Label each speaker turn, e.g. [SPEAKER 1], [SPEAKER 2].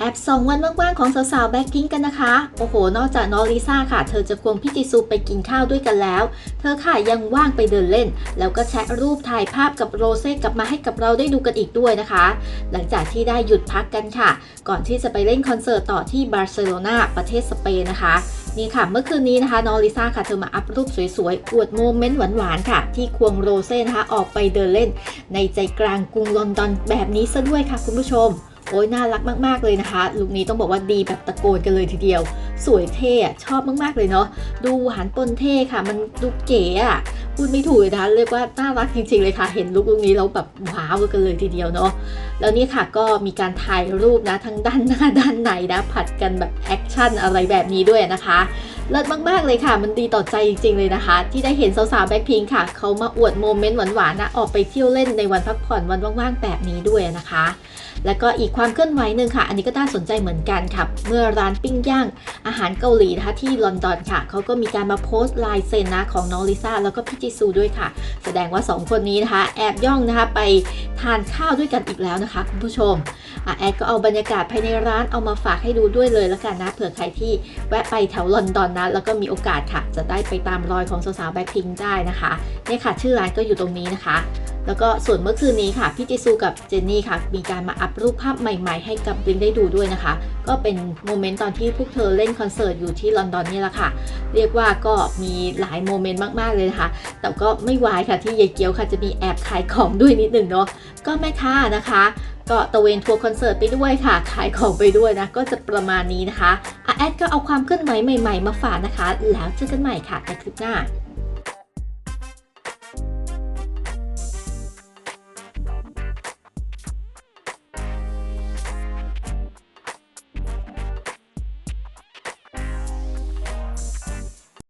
[SPEAKER 1] แอบส่องวันว่างๆของสาวๆแบ็คพิงกันนะคะ โอ้โห นอกจากน้องลิซ่าค่ะ เธอจะควงพี่จิซูไปกินข้าวด้วยกันแล้ว เธอค่ะยังว่างไปเดินเล่น แล้วก็แชะรูปถ่ายภาพกับโรเซ่กลับมาให้กับเราได้ดูกันอีกด้วยนะคะ หลังจากที่ได้หยุดพักกันค่ะ ก่อนที่จะไปเล่นคอนเสิร์ตต่อที่บาร์เซโลนาประเทศสเปนนะคะนี่ค่ะ เมื่อคืนนี้นะคะน้องลิซ่าค่ะเธอมาอัพรูปสวยๆ อวดโมเมนต์หวานๆ ค่ะ ที่ควงโรเซ่นะคะออกไปเดินเล่น ในใจกลางกรุงลอนดอนแบบนี้ซะด้วยค่ะคุณผู้ชม โอ้ยน่ารักมากๆเลยนะคะ ลุคนี้ต้องบอกว่าดีแบบตะโกนกันเลยทีเดียว สวยเท่ชอบมากๆเลยเนาะดูหวานปนเท่ค่ะ มันดูเก๋อะพูดไม่ถูกนะคะเรียกว่าน่ารักจริงๆเลยค่ะ เห็นลุคลุคนี้แล้วแบบว้าวกันเลยทีเดียวเนาะแล้วนี่ค่ะก็มีการถ่ายรูปนะทั้งด้านหน้าด้านในนะผัดกันแบบแอคชั่นอะไรแบบนี้ด้วยนะคะ เลิศมากๆเลยค่ะ มันดีต่อใจจริงๆเลยนะคะ ที่ได้เห็นสาวๆแบ็คพิงค่ะ เขามาอวดโมเมนต์หวานๆนะออกไปเที่ยวเล่นในวันพักผ่อนวันว่างๆ แบบนี้ด้วยนะคะ แล้วก็อีกความเคลื่อนไหวหนึ่งค่ะ อันนี้ก็น่าสนใจเหมือนกันค่ะ เมื่อร้านปิ้งย่างอาหารเกาหลีนะคะที่ลอนดอนค่ะ เขาก็มีการมาโพสต์ลายเซ็นนะของน้องลิซ่าแล้วก็พี่จิซูด้วยค่ะ แสดงว่า 2 คนนี้นะคะ แอบย่องนะคะไป ทานข้าวด้วยกันอีกแล้วนะคะคุณผู้ชมอแอดก็เอาบรรยากาศภายในร้านเอามาฝากให้ดูด้วยเลยแล้วกันนะเผื่อใครที่แวะไปแถวลอนดอนนะแล้วก็มีโอกาสค่ะ จะได้ไปตามรอยของสาวๆแบ็คพิงได้นะคะเนี่ยค่ะ ชื่อร้านก็อยู่ตรงนี้นะคะ แล้วก็ส่วนเมื่อคืนนี้ค่ะพี่จิซูกับเจนนี่ค่ะ มีการมาอัพรูปภาพใหม่ๆ ให้กับบลิงได้ดูด้วยนะคะ ก็เป็นโมเมนต์ตอนที่พวกเธอเล่นคอนเสิร์ตอยู่ที่ลอนดอนนี่แหละค่ะ เรียกว่าก็มีหลายโมเมนต์มากๆเลยนะคะ แต่ก็ไม่วายค่ะที่ยายเกียวค่ะจะมีแอบขายของด้วยนิดหนึ่งเนาะก็แม่ค้านะคะก็ตะเวนทัวร์คอนเสิร์ตไปด้วยค่ะ ขายของไปด้วยนะ ก็จะประมาณนี้นะคะอะแอดก็เอาความเคลื่อนไหวใหม่ ๆ มาฝากนะคะ แล้วเจอกันใหม่ค่ะในคลิปหน้า